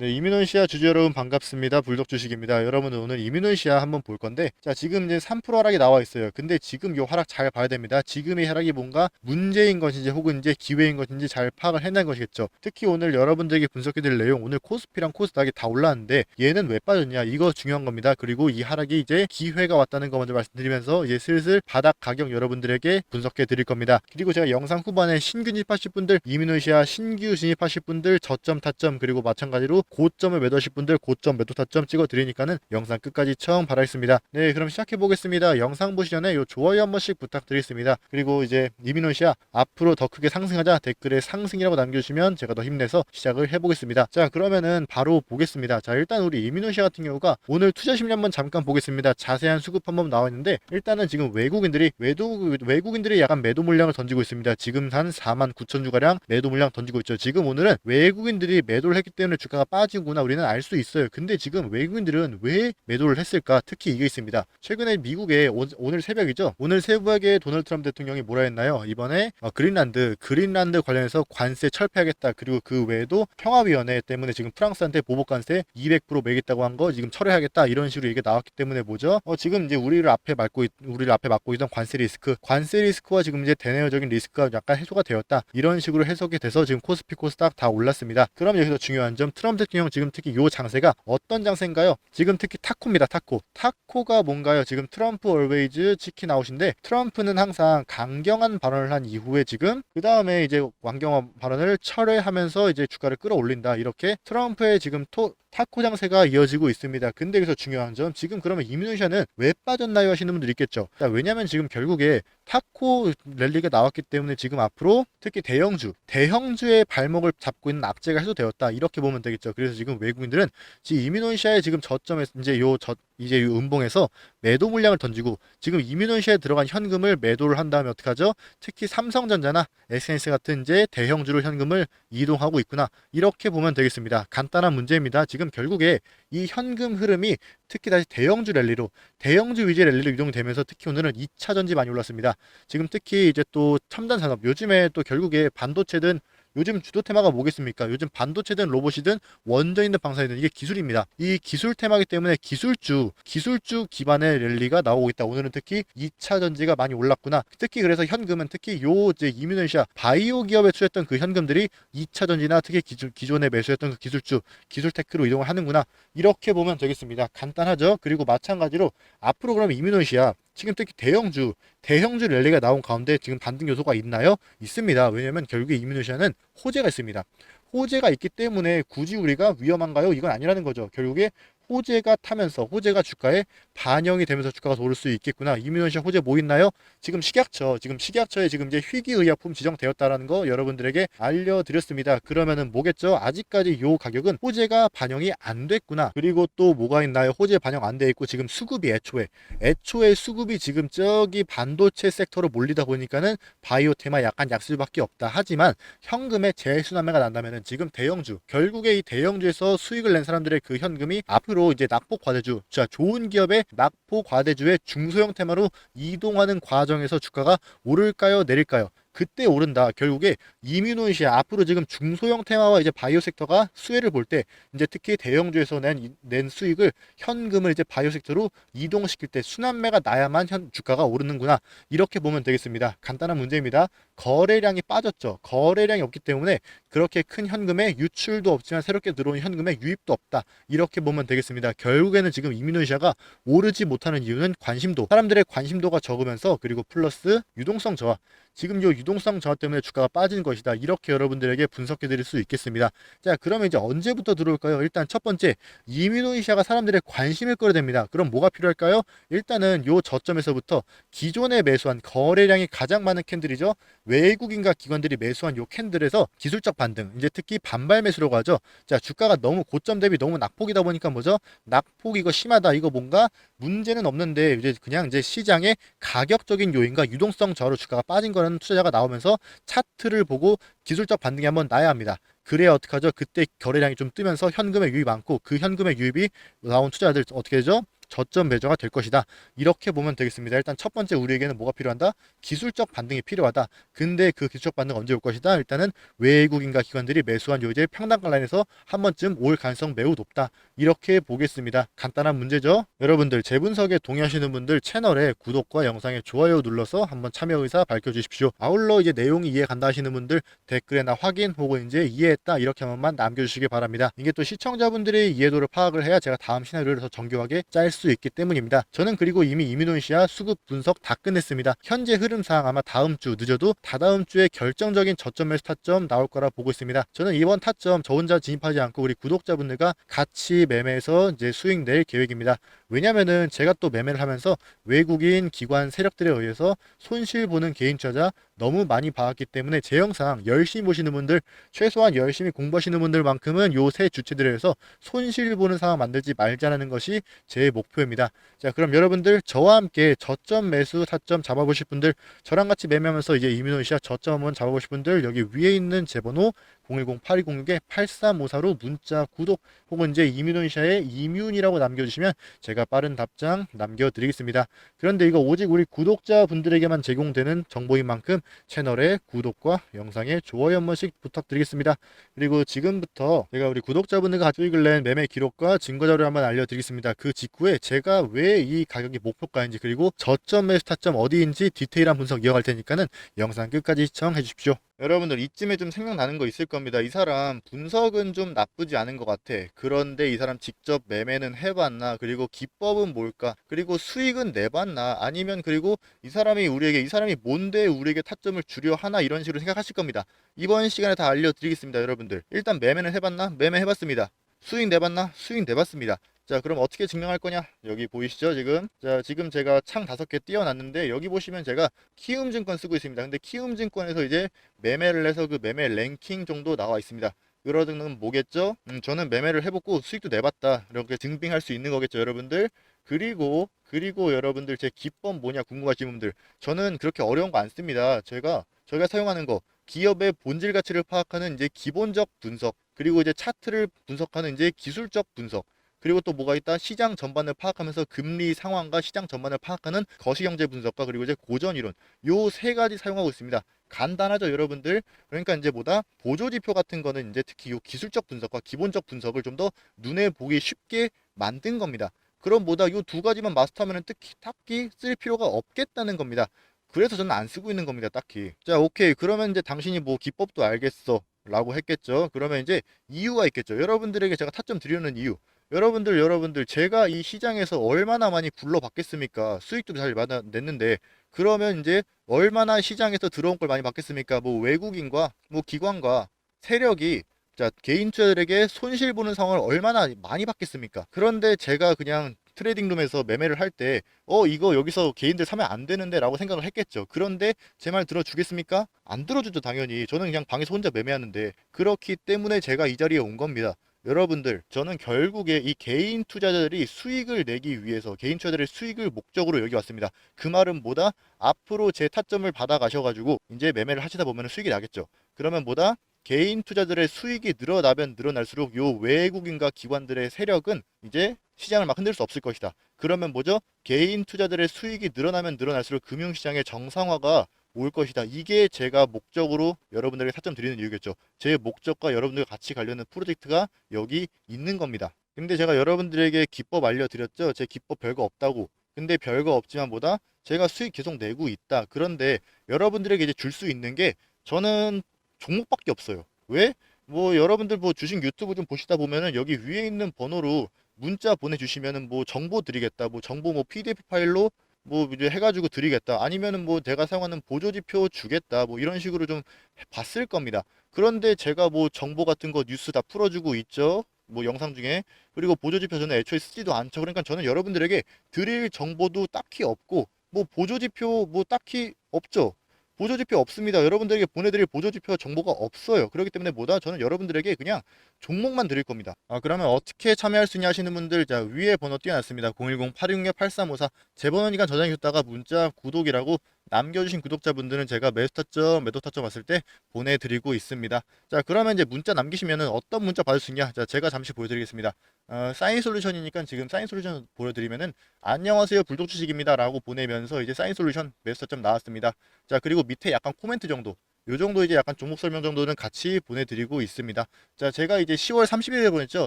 네, 이민원시아 주주 여러분 반갑습니다. 불독 주식입니다. 여러분 오늘 이민원시아 한번 볼 건데, 자 지금 이제 3% 하락이 나와 있어요. 근데 지금 요 하락 잘 봐야 됩니다. 지금의 하락이 뭔가 문제인 것인지 혹은 이제 기회인 것인지 잘 파악을 해낸 것이겠죠. 특히 오늘 여러분들에게 분석해드릴 내용, 오늘 코스피랑 코스닥이 다 올랐는데 얘는 왜 빠졌냐? 이거 중요한 겁니다. 그리고 이 하락이 이제 기회가 왔다는 거 먼저 말씀드리면서 이제 슬슬 바닥 가격 여러분들에게 분석해 드릴 겁니다. 그리고 제가 영상 후반에 신규 진입하실 분들, 이민원시아 신규 진입하실 분들 저점 타점 그리고 마찬가지로 고점을 매도하실 분들 고점 매도 타점 찍어 드리니까는 영상 끝까지 처음 바라겠습니다. 네, 그럼 시작해 보겠습니다. 영상 보시 전에 요 좋아요 한 번씩 부탁드리겠습니다. 그리고 이제 이민원 씨야 앞으로 더 크게 상승하자 댓글에 상승이라고 남겨주시면 제가 더 힘내서 시작을 해보겠습니다. 자, 그러면은 바로 보겠습니다. 자, 일단 우리 이민원 씨 같은 경우가 오늘 투자 심리 한번 잠깐 보겠습니다. 자세한 수급 한번 나와 있는데 일단은 지금 외국인들이 외도 외국인들이 약간 매도 물량을 던지고 있습니다. 지금 한 4만 9천 주가량 매도 물량 던지고 있죠. 지금 오늘은 외국인들이 매도를 했기 때문에 주가가 빠 지구나 우리는 알 수 있어요. 근데 지금 외국인들은 왜 매도를 했을까? 특히 이게 있습니다. 최근에 미국에 오, 오늘 새벽이죠. 오늘 새벽에 도널드 트럼프 대통령이 뭐라 했나요? 이번에 어, 그린란드 그린란드 관련해서 관세 철폐하겠다. 그리고 그 외에도 평화위원회 때문에 지금 프랑스한테 보복 관세 200% 매겠다고 한 거 지금 철회하겠다 이런 식으로 얘기가 나왔기 때문에 뭐죠? 어, 지금 이제 우리를 앞에 막고 있, 우리를 앞에 막고 있던 관세 리스크, 관세 리스크와 지금 이제 대내적인 리스크가 약간 해소가 되었다. 이런 식으로 해석이 돼서 지금 코스피 코스닥 다 올랐습니다. 그럼 여기서 중요한 점 트럼프 대통령 지금 특히 요 장세가 어떤 장세인가요? 지금 특히 타코입니다. 타코. 타코가 뭔가요? 지금 트럼프 얼웨이즈 치킨 아웃인데 트럼프는 항상 강경한 발언을 한 이후에 지금 그 다음에 이제 완경한 발언을 철회하면서 이제 주가를 끌어올린다. 이렇게 트럼프의 지금 토, 타코 장세가 이어지고 있습니다. 근데 여기서 중요한 점 지금 그러면 이민우샤는 왜 빠졌나요 하시는 분들 있겠죠. 자, 왜냐면 지금 결국에 타코 랠리가 나왔기 때문에 지금 앞으로 특히 대형주, 대형주의 발목을 잡고 있는 악재가 해소되었다. 이렇게 보면 되겠죠. 그래서 지금 외국인들은 지금 이민원시아의 지금 저점에 이제 요 저 이제 요 음봉에서 매도 물량을 던지고 지금 이민원시아에 들어간 현금을 매도를 한 다음에 어떻게 하죠? 특히 삼성전자나 SNS 같은 이제 대형주로 현금을 이동하고 있구나. 이렇게 보면 되겠습니다. 간단한 문제입니다. 지금 결국에 이 현금 흐름이 특히 다시 대형주 랠리로 대형주 위주 랠리로 이동되면서 특히 오늘은 2차 전지 많이 올랐습니다. 지금 특히 이제 또 첨단 산업 요즘에 또 결국에 반도체든 요즘 주도 테마가 뭐겠습니까? 요즘 반도체든 로봇이든 원전이든 방사이든 이게 기술입니다. 이 기술 테마기 때문에 기술주, 기술주 기반의 랠리가 나오고 있다. 오늘은 특히 2차 전지가 많이 올랐구나. 특히 그래서 현금은 특히 요 이제 이민원시아 바이오 기업에 투자했던 그 현금들이 2차 전지나 특히 기존, 기존에 매수했던 그 기술주, 기술 테크로 이동을 하는구나. 이렇게 보면 되겠습니다. 간단하죠? 그리고 마찬가지로 앞으로 그러면 이민원시아 지금 특히 대형주, 대형주 랠리가 나온 가운데 지금 반등 요소가 있나요? 있습니다. 왜냐하면 결국에 이민우시아는 호재가 있습니다. 호재가 있기 때문에 굳이 우리가 위험한가요? 이건 아니라는 거죠. 결국에 호재가 타면서 호재가 주가에 반영이 되면서 주가가 오를 수 있겠구나. 이민원시아 호재 뭐 있나요? 지금 식약처, 지금 식약처에 지금 이제 희귀의약품 지정되었다라는 거 여러분들에게 알려드렸습니다. 그러면은 뭐겠죠? 아직까지 요 가격은 호재가 반영이 안 됐구나. 그리고 또 뭐가 있나요? 호재 반영 안 돼 있고 지금 수급이 애초에 애초에 수급이 지금 저기 반도체 섹터로 몰리다 보니까는 바이오 테마 약간 약수밖에 없다. 하지만 현금의 재순환매가 난다면은 지금 대형주 결국에 이 대형주에서 수익을 낸 사람들의 그 현금이 앞으로 이제 낙폭 과대주, 자 좋은 기업의 낙폭 과대주의 중소형 테마로 이동하는 과정에서 주가가 오를까요, 내릴까요? 그때 오른다. 결국에 이민원시아 앞으로 지금 중소형 테마와 이제 바이오 섹터가 수혜를 볼 때 이제 특히 대형주에서 낸, 이- 낸 수익을 현금을 이제 바이오 섹터로 이동시킬 때 순환매가 나야만 현 주가가 오르는구나. 이렇게 보면 되겠습니다. 간단한 문제입니다. 거래량이 빠졌죠. 거래량이 없기 때문에 그렇게 큰 현금의 유출도 없지만 새롭게 들어온 현금의 유입도 없다. 이렇게 보면 되겠습니다. 결국에는 지금 이민원시아가 오르지 못하는 이유는 관심도, 사람들의 관심도가 적으면서 그리고 플러스 유동성 저하. 지금 요 유동성 저하 때문에 주가가 빠진 것이다. 이렇게 여러분들에게 분석해 드릴 수 있겠습니다. 자, 그러면 이제 언제부터 들어올까요? 일단 첫 번째, 이민호이시아가 사람들의 관심을 끌어댑니다. 그럼 뭐가 필요할까요? 일단은 요 저점에서부터 기존에 매수한 거래량이 가장 많은 캔들이죠. 외국인과 기관들이 매수한 요 캔들에서 기술적 반등, 이제 특히 반발 매수라고 하죠. 자, 주가가 너무 고점 대비 너무 낙폭이다 보니까 뭐죠? 낙폭 이거 심하다. 이거 뭔가 문제는 없는데 이제 그냥 이제 시장의 가격적인 요인과 유동성 저하로 주가가 빠진 거는 투자자가 나오면서 차트를 보고 기술적 반등이 한번 나야 합니다. 그래야 어떡하죠? 그때 거래량이 좀 뜨면서 현금의 유입 많고 그 현금의 유입이 나온 투자자들 어떻게 되죠? 저점 매저가 될 것이다. 이렇게 보면 되겠습니다. 일단 첫 번째 우리에게는 뭐가 필요한다? 기술적 반등이 필요하다. 근데 그 기술적 반등 언제 올 것이다? 일단은 외국인과 기관들이 매수한 요제 평단가 라인에서 한 번쯤 올 가능성 매우 높다. 이렇게 보겠습니다. 간단한 문제죠. 여러분들 제 분석에 동의하시는 분들 채널에 구독과 영상에 좋아요 눌러서 한번 참여 의사 밝혀주십시오. 아울러 이제 내용이 이해 간다 하시는 분들 댓글에 나 확인 혹은 이제 이해했다 이렇게 한 번만 남겨주시기 바랍니다. 이게 또 시청자분들의 이해도를 파악을 해야 제가 다음 시나리오를 더 정교하게 짤 수 있기 때문입니다. 저는 그리고 이미 이민훈시아 수급 분석 다 끝냈습니다. 현재 흐름상 아마 다음 주 늦어도 다다음 주에 결정적인 저점 매수 타점 나올 거라 보고 있습니다. 저는 이번 타점 저 혼자 진입하지 않고 우리 구독자분들과 같이 매매해서 이제 수익 낼 계획입니다. 왜냐면은 제가 또 매매를 하면서 외국인 기관 세력들에 의해서 손실 보는 개인 투자자 너무 많이 봐왔기 때문에 제 영상 열심히 보시는 분들 최소한 열심히 공부하시는 분들만큼은 요 세 주체들에 의해서 손실 보는 상황 만들지 말자는 것이 제 목표입니다. 자 그럼 여러분들 저와 함께 저점 매수 타점 잡아보실 분들 저랑 같이 매매하면서 이제 이민호시아 저점 한번 잡아보실 분들 여기 위에 있는 제 번호 010-8206-8354로 문자 구독 혹은 이제 이민호시아의 이뮨이라고 남겨주시면 제가 빠른 답장 남겨드리겠습니다. 그런데 이거 오직 우리 구독자분들에게만 제공되는 정보인 만큼 채널에 구독과 영상에 좋아요 한 번씩 부탁드리겠습니다. 그리고 지금부터 제가 우리 구독자분들과 같이 수익을 낸 매매 기록과 증거 자료를 한번 알려드리겠습니다. 그 직후에 제가 왜 이 가격이 목표가인지 그리고 저점 매수 타점 어디인지 디테일한 분석 이어갈 테니까는 영상 끝까지 시청해 주십시오. 여러분들 이쯤에 좀 생각나는 거 있을 겁니다. 이 사람 분석은 좀 나쁘지 않은 것 같아. 그런데 이 사람 직접 매매는 해봤나? 그리고 기법은 뭘까? 그리고 수익은 내봤나? 아니면 그리고 이 사람이 우리에게 이 사람이 뭔데 우리에게 타점을 주려 하나 이런 식으로 생각하실 겁니다. 이번 시간에 다 알려드리겠습니다, 여러분들. 일단 매매는 해봤나? 매매 해봤습니다. 수익 내봤나? 수익 내봤습니다. 자, 그럼 어떻게 증명할 거냐? 여기 보이시죠, 지금? 자, 지금 제가 창 다섯 개 띄워놨는데 여기 보시면 제가 키움증권 쓰고 있습니다. 근데 키움증권에서 이제 매매를 해서 그 매매 랭킹 정도 나와 있습니다. 그러는 뭐겠죠? 음, 저는 매매를 해보고 수익도 내봤다. 이렇게 증빙할 수 있는 거겠죠, 여러분들. 그리고 그리고 여러분들 제 기법 뭐냐 궁금하신 분들 저는 그렇게 어려운 거 안 씁니다. 제가 저희가 사용하는 거 기업의 본질 가치를 파악하는 이제 기본적 분석 그리고 이제 차트를 분석하는 이제 기술적 분석 그리고 또 뭐가 있다? 시장 전반을 파악하면서 금리 상황과 시장 전반을 파악하는 거시경제 분석과 그리고 이제 고전 이론 요 세 가지 사용하고 있습니다. 간단하죠 여러분들? 그러니까 이제 뭐다? 보조 지표 같은 거는 이제 특히 요 기술적 분석과 기본적 분석을 좀 더 눈에 보기 쉽게 만든 겁니다. 그럼 뭐다? 요 두 가지만 마스터하면 특히 딱히 쓸 필요가 없겠다는 겁니다. 그래서 저는 안 쓰고 있는 겁니다 딱히. 자 오케이. 그러면 이제 당신이 뭐 기법도 알겠어 라고 했겠죠? 그러면 이제 이유가 있겠죠. 여러분들에게 제가 타점 드리는 이유 여러분들 여러분들 제가 이 시장에서 얼마나 많이 굴러받겠습니까? 수익도 잘 냈는데. 그러면 이제 얼마나 시장에서 들어온 걸 많이 받겠습니까? 뭐 외국인과 뭐 기관과 세력이 자 개인 투자들에게 손실 보는 상황을 얼마나 많이 받겠습니까? 그런데 제가 그냥 트레이딩룸에서 매매를 할 때 어 이거 여기서 개인들 사면 안 되는데 라고 생각을 했겠죠. 그런데 제 말 들어주겠습니까? 안 들어주죠 당연히. 저는 그냥 방에서 혼자 매매하는데. 그렇기 때문에 제가 이 자리에 온 겁니다 여러분들 저는 결국에 이 개인 투자자들이 수익을 내기 위해서 개인 투자자들의 수익을 목적으로 여기 왔습니다 그 말은 뭐다 앞으로 제 타점을 받아 가셔가지고 이제 매매를 하시다 보면 수익이 나겠죠 그러면 뭐다 개인 투자들의 수익이 늘어나면 늘어날수록 요 외국인과 기관들의 세력은 이제 시장을 막 흔들 수 없을 것이다. 그러면 뭐죠? 개인 투자들의 수익이 늘어나면 늘어날수록 금융시장의 정상화가 올 것이다. 이게 제가 목적으로 여러분들에게 타점 드리는 이유겠죠. 제 목적과 여러분들과 같이 가려는 프로젝트가 여기 있는 겁니다. 근데 제가 여러분들에게 기법 알려드렸죠. 제 기법 별거 없다고. 근데 별거 없지만 보다 제가 수익 계속 내고 있다. 그런데 여러분들에게 이제 줄 수 있는 게 저는 종목밖에 없어요. 왜? 뭐 여러분들 뭐 주식 유튜브 좀 보시다 보면은 여기 위에 있는 번호로 문자 보내주시면은 뭐 정보 드리겠다. 뭐 정보 뭐 PDF 파일로 뭐 이제 해가지고 드리겠다. 아니면은 뭐 제가 사용하는 보조지표 주겠다. 뭐 이런 식으로 좀 봤을 겁니다. 그런데 제가 뭐 정보 같은 거 뉴스 다 풀어주고 있죠. 뭐 영상 중에 그리고 보조지표 저는 애초에 쓰지도 않죠. 그러니까 저는 여러분들에게 드릴 정보도 딱히 없고 뭐 보조지표 뭐 딱히 없죠. 보조지표 없습니다. 여러분들에게 보내드릴 보조지표 정보가 없어요. 그렇기 때문에 뭐다 저는 여러분들에게 그냥 종목만 드릴 겁니다. 아 그러면 어떻게 참여할 수 있냐 하시는 분들 자 위에 번호 띄워놨습니다. 010-866-8354 제 번호니까 저장해줬다가 문자 구독이라고 남겨주신 구독자분들은 제가 매수타점, 매도타점 왔을 때 보내드리고 있습니다. 자, 그러면 이제 문자 남기시면은 어떤 문자 받을 수 있냐? 자, 제가 잠시 보여드리겠습니다. 어, 사인 솔루션이니까 지금 사인 솔루션 보여드리면은 안녕하세요 불독 주식입니다 라고 보내면서 이제 사인 솔루션 매수타점 나왔습니다. 자, 그리고 밑에 약간 코멘트 정도. 요 정도 이제 약간 종목 설명 정도는 같이 보내드리고 있습니다. 자, 제가 이제 10월 31일에 보냈죠.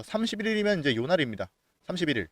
31일이면 이제 요 날입니다. 31일.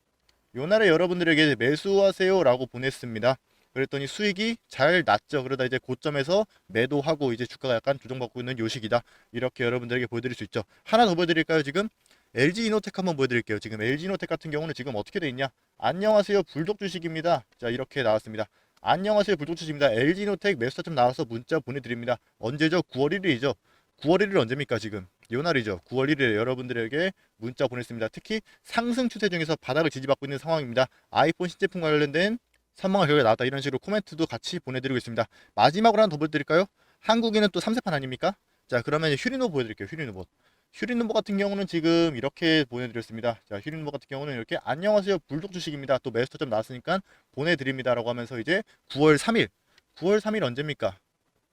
요 날에 여러분들에게 매수하세요라고 보냈습니다. 그랬더니 수익이 잘 났죠. 그러다 이제 고점에서 매도하고 이제 주가가 약간 조정받고 있는 요식이다. 이렇게 여러분들에게 보여드릴 수 있죠. 하나 더 보여드릴까요? 지금 LG 이노텍 한번 보여드릴게요. 지금 LG 이노텍 같은 경우는 지금 어떻게 돼 있냐? 안녕하세요 불독 주식입니다. 자 이렇게 나왔습니다. 안녕하세요 불독 주식입니다. LG 이노텍 매수타점 나와서 문자 보내드립니다. 언제죠? 9월 1일이죠. 9월 1일 언제입니까 지금? 요 날이죠. 9월 1일에 여러분들에게 문자 보냈습니다. 특히 상승 추세 중에서 바닥을 지지받고 있는 상황입니다. 아이폰 신제품 관련된 선망한 결과가 나왔다 이런 식으로 코멘트도 같이 보내드리고 있습니다. 마지막으로 하나 더 보여드릴까요? 한국인은 또 3세판 아닙니까? 자 그러면 휴리노 보여드릴게요. 휴리노봇. 휴리노봇 같은 경우는 지금 이렇게 보내드렸습니다. 자 휴리노봇 같은 경우는 이렇게 안녕하세요 불독 주식입니다. 또 매수점 나왔으니까 보내드립니다라고 하면서 이제 9월 3일 9월 3일 언제입니까?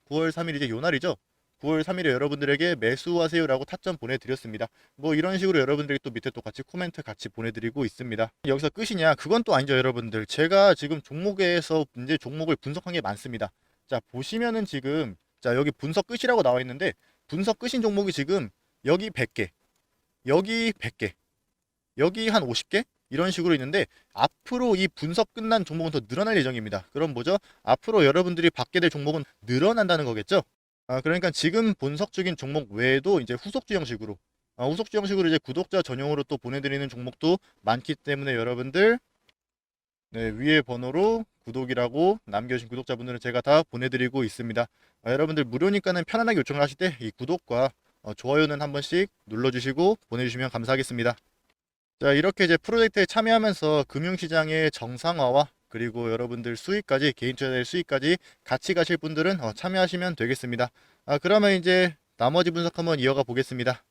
9월 3일 이제 요 날이죠. 9월 3일에 여러분들에게 매수하세요라고 타점 보내드렸습니다. 뭐 이런 식으로 여러분들이 또 밑에 또 같이 코멘트 같이 보내드리고 있습니다. 여기서 끝이냐? 그건 또 아니죠, 여러분들. 제가 지금 종목에서 이제 종목을 분석한 게 많습니다. 자 보시면은 지금 자 여기 분석 끝이라고 나와 있는데 분석 끝인 종목이 지금 여기 100개, 여기 100개, 여기 한 50개 이런 식으로 있는데 앞으로 이 분석 끝난 종목은 더 늘어날 예정입니다. 그럼 뭐죠? 앞으로 여러분들이 받게 될 종목은 늘어난다는 거겠죠? 아, 그러니까 지금 분석 중인 종목 외에도 이제 후속주 형식으로 아, 후속주 형식으로 이제 구독자 전용으로 또 보내드리는 종목도 많기 때문에 여러분들 네, 위에 번호로 구독이라고 남겨주신 구독자분들은 제가 다 보내드리고 있습니다. 아, 여러분들 무료니까는 편안하게 요청을 하실 때 이 구독과 어, 좋아요는 한 번씩 눌러주시고 보내주시면 감사하겠습니다. 자 이렇게 이제 프로젝트에 참여하면서 금융시장의 정상화와 그리고 여러분들 수익까지 개인 투자자의 수익까지 같이 가실 분들은 어, 참여하시면 되겠습니다. 아 그러면 이제 나머지 분석 한번 이어가 보겠습니다.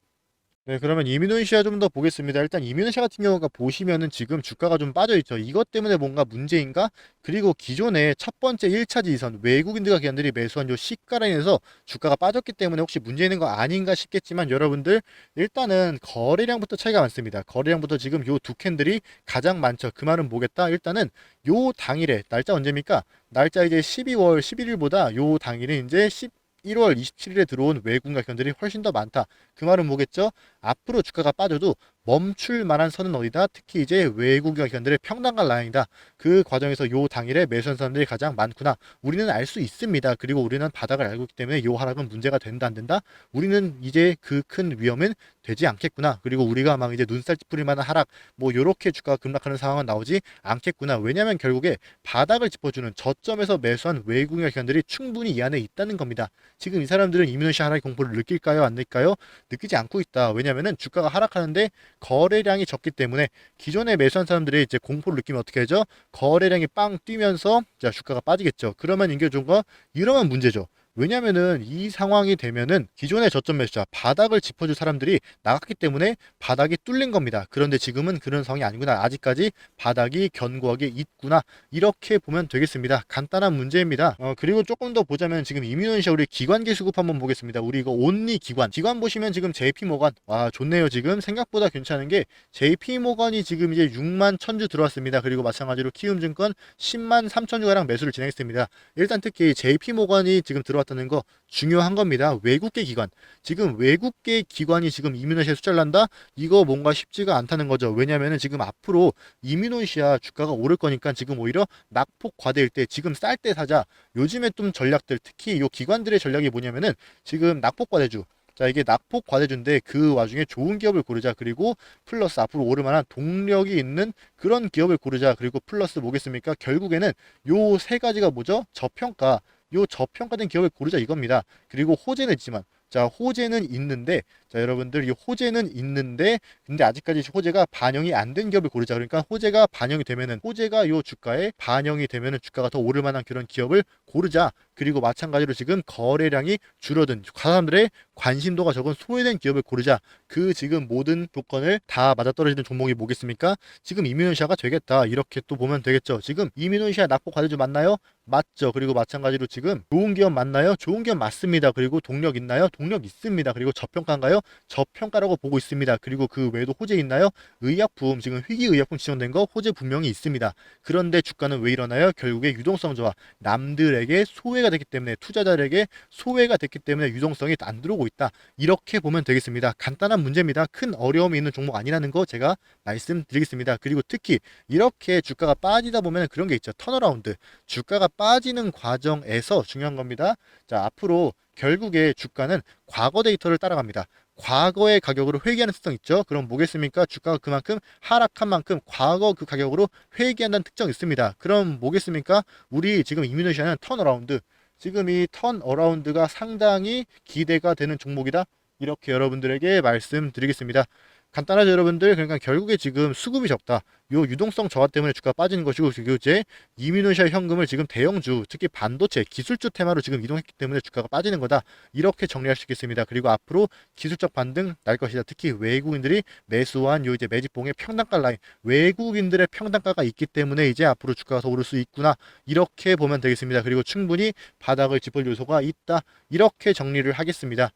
네, 그러면 이민훈시아 좀 더 보겠습니다. 일단 이민훈시아 같은 경우가 보시면은 지금 주가가 좀 빠져 있죠. 이것 때문에 뭔가 문제인가? 그리고 기존에 첫 번째 1차 지선 외국인들과 기관들이 매수한 요 시가 라인에서 주가가 빠졌기 때문에 혹시 문제 있는 거 아닌가 싶겠지만 여러분들 일단은 거래량부터 차이가 많습니다. 거래량부터 지금 요 두 캔들이 가장 많죠. 그 말은 뭐겠다? 일단은 요 당일에 날짜 언제입니까? 날짜 이제 12월 11일보다 요 당일에 이제 10 1월 27일에 들어온 외국인 기관들이 훨씬 더 많다. 그 말은 뭐겠죠? 앞으로 주가가 빠져도 멈출 만한 선은 어디다? 특히 이제 외국인 기관들의 평단가 라인이다. 그 과정에서 요 당일에 매수한 사람들이 가장 많구나. 우리는 알 수 있습니다. 그리고 우리는 바닥을 알고 있기 때문에 요 하락은 문제가 된다 안 된다. 우리는 이제 그 큰 위험은 되지 않겠구나. 그리고 우리가 막 이제 눈살 찌푸릴 만한 하락 뭐 요렇게 주가가 급락하는 상황은 나오지 않겠구나. 왜냐하면 결국에 바닥을 짚어주는 저점에서 매수한 외국인 기관들이 충분히 이 안에 있다는 겁니다. 지금 이 사람들은 이민호시 하락의 공포를 느낄까요? 안 느낄까요? 느끼지 않고 있다. 왜냐면은 주가가 하락하는데 거래량이 적기 때문에 기존에 매수한 사람들이 이제 공포를 느끼면 어떻게 하죠? 거래량이 빵 뛰면서 자 주가가 빠지겠죠. 그러면 좀가 이러면 문제죠. 왜냐면은 이 상황이 되면은 기존의 저점 매수자 바닥을 짚어줄 사람들이 나갔기 때문에 바닥이 뚫린 겁니다. 그런데 지금은 그런 상황이 아니구나. 아직까지 바닥이 견고하게 있구나. 이렇게 보면 되겠습니다. 간단한 문제입니다. 어, 그리고 조금 더 보자면 지금 이민원시아 우리 기관계 수급 한번 보겠습니다. 우리 이거 온리 기관. 기관 보시면 지금 JP 모간. 와, 좋네요. 지금 생각보다 괜찮은 게 JP 모간이 지금 이제 6만 1000주 들어왔습니다. 그리고 마찬가지로 키움증권 10만 3000주가량 매수를 진행했습니다. 일단 특히 JP 모간이 지금 들어왔 다는 거 중요한 겁니다. 외국계 기관. 지금 외국계 기관이 지금 이민호시아 숫자를 난다? 이거 뭔가 쉽지가 않다는 거죠. 왜냐면은 지금 앞으로 이민호시아 주가가 오를 거니까 지금 오히려 낙폭 과대일 때 지금 쌀 때 사자. 요즘에 좀 전략들 특히 요 기관들의 전략이 뭐냐면은 지금 낙폭 과대주. 자 이게 낙폭 과대주인데 그 와중에 좋은 기업을 고르자 그리고 플러스 앞으로 오를 만한 동력이 있는 그런 기업을 고르자 그리고 플러스 뭐겠습니까 결국에는 요 세 가지가 뭐죠 저평가 요 저평가된 기업을 고르자 이겁니다. 그리고 호재는 있지만 자 호재는 있는데 자 여러분들 이 호재는 있는데 근데 아직까지 호재가 반영이 안 된 기업을 고르자 그러니까 호재가 반영이 되면은 호재가 요 주가에 반영이 되면은 주가가 더 오를 만한 그런 기업을 고르자 그리고 마찬가지로 지금 거래량이 줄어든 사람들의 관심도가 적은 소외된 기업을 고르자 그 지금 모든 조건을 다 맞아떨어지는 종목이 뭐겠습니까 지금 이민훈시아가 되겠다 이렇게 또 보면 되겠죠 지금 이민훈시아 낙폭 과대주 맞나요 맞죠. 그리고 마찬가지로 지금 좋은 기업 맞나요? 좋은 기업 맞습니다. 그리고 동력 있나요? 동력 있습니다. 그리고 저평가인가요? 저평가라고 보고 있습니다. 그리고 그 외에도 호재 있나요? 의약품 지금 희귀의약품 지정된 거 호재 분명히 있습니다. 그런데 주가는 왜 일어나요? 결국에 유동성 저하 남들에게 소외가 됐기 때문에 투자자들에게 소외가 됐기 때문에 유동성이 안 들어오고 있다. 이렇게 보면 되겠습니다. 간단한 문제입니다. 큰 어려움이 있는 종목 아니라는 거 제가 말씀드리겠습니다. 그리고 특히 이렇게 주가가 빠지다 보면 그런 게 있죠. 턴어라운드. 주가가 빠지는 과정에서 중요한 겁니다. 자, 앞으로 결국에 주가는 과거 데이터를 따라갑니다. 과거의 가격으로 회귀하는 특성 있죠. 그럼 뭐겠습니까? 주가가 그만큼 하락한 만큼 과거 그 가격으로 회귀한다는 특성이 있습니다. 그럼 뭐겠습니까? 우리 지금 이민호시아는 턴어라운드. 지금 이 턴어라운드가 상당히 기대가 되는 종목이다. 이렇게 여러분들에게 말씀드리겠습니다. 간단하죠 여러분들? 그러니까 결국에 지금 수급이 적다. 요 유동성 저하 때문에 주가 빠지는 것이고 그리고 이제 이민호시아 현금을 지금 대형주 특히 반도체 기술주 테마로 지금 이동했기 때문에 주가가 빠지는 거다. 이렇게 정리할 수 있겠습니다. 그리고 앞으로 기술적 반등 날 것이다. 특히 외국인들이 매수한 요 이제 매집봉의 평단가 라인 외국인들의 평단가가 있기 때문에 이제 앞으로 주가가 더 오를 수 있구나. 이렇게 보면 되겠습니다. 그리고 충분히 바닥을 짚을 요소가 있다. 이렇게 정리를 하겠습니다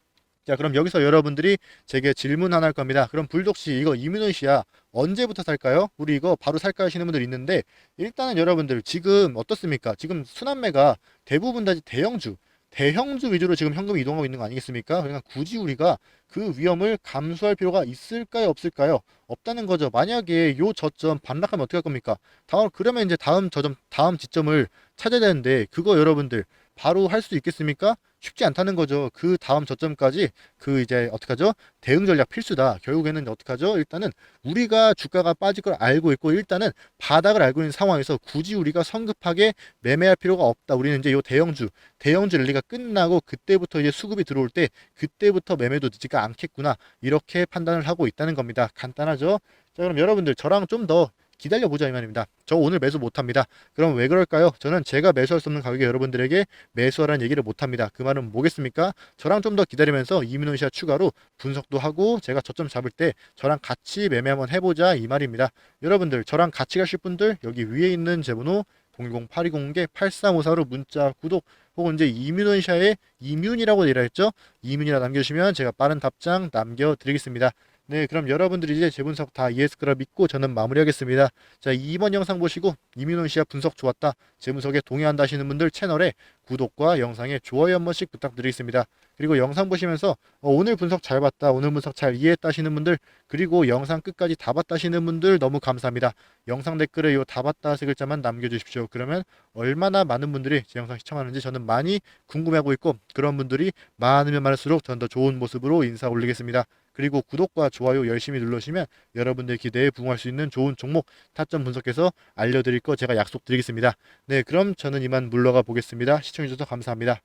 자 그럼 여기서 여러분들이 제게 질문 하나 할 겁니다. 그럼 불독씨 이거 이민훈 씨야 언제부터 살까요? 우리 이거 바로 살까 하시는 분들 있는데 일단은 여러분들 지금 어떻습니까? 지금 순환매가 대부분 다 대형주 대형주 위주로 지금 현금이 이동하고 있는 거 아니겠습니까? 그러니까 굳이 우리가 그 위험을 감수할 필요가 있을까요? 없을까요? 없다는 거죠. 만약에 요 저점 반락하면 어떻게 할 겁니까? 다음 그러면 이제 다음 저점 다음 지점을 찾아야 되는데 그거 여러분들 바로 할 수 있겠습니까? 쉽지 않다는 거죠. 그 다음 저점까지 그 이제 어떡하죠? 대응 전략 필수다. 결국에는 어떡하죠? 일단은 우리가 주가가 빠질 걸 알고 있고 일단은 바닥을 알고 있는 상황에서 굳이 우리가 성급하게 매매할 필요가 없다. 우리는 이제 요 대형주, 대형주 랠리가 끝나고 그때부터 이제 수급이 들어올 때 그때부터 매매도 늦지가 않겠구나. 이렇게 판단을 하고 있다는 겁니다. 간단하죠? 자, 그럼 여러분들 저랑 좀 더 기다려보자 이 말입니다. 저 오늘 매수 못합니다. 그럼 왜 그럴까요? 저는 제가 매수할 수 없는 가격에 여러분들에게 매수하라는 얘기를 못합니다. 그 말은 뭐겠습니까? 저랑 좀 더 기다리면서 이민훈시아 추가로 분석도 하고 제가 저점 잡을 때 저랑 같이 매매 한번 해보자 이 말입니다. 여러분들 저랑 같이 가실 분들 여기 위에 있는 제 번호 010-8201-8354로 문자 구독 혹은 이제 이민훈시아의 이민이라고 내려 했죠. 이민이라 남겨주시면 제가 빠른 답장 남겨드리겠습니다. 네, 그럼 여러분들이 이제 제 분석 다 거라 믿고 저는 마무리하겠습니다. 자, 이번 영상 보시고 이민훈 씨야 분석 좋았다. 제 분석에 동의한다 하시는 분들 채널에 구독과 영상에 좋아요 한 번씩 부탁드리겠습니다. 그리고 영상 보시면서 어, 오늘 분석 잘 봤다, 오늘 분석 잘 이해했다 하시는 분들, 그리고 영상 끝까지 다 봤다 하시는 분들 너무 감사합니다. 영상 댓글에 요 다 봤다 세 글자만 남겨주십시오. 그러면 얼마나 많은 분들이 제 영상 시청하는지 저는 많이 궁금해하고 있고 그런 분들이 많으면 많을수록 저는 더 좋은 모습으로 인사 올리겠습니다. 그리고 구독과 좋아요 열심히 눌러주시면 여러분들 기대에 부응할 수 있는 좋은 종목 타점 분석해서 알려드릴 거 제가 약속드리겠습니다. 네, 그럼 저는 이만 물러가 보겠습니다. 시청해주셔서 감사합니다.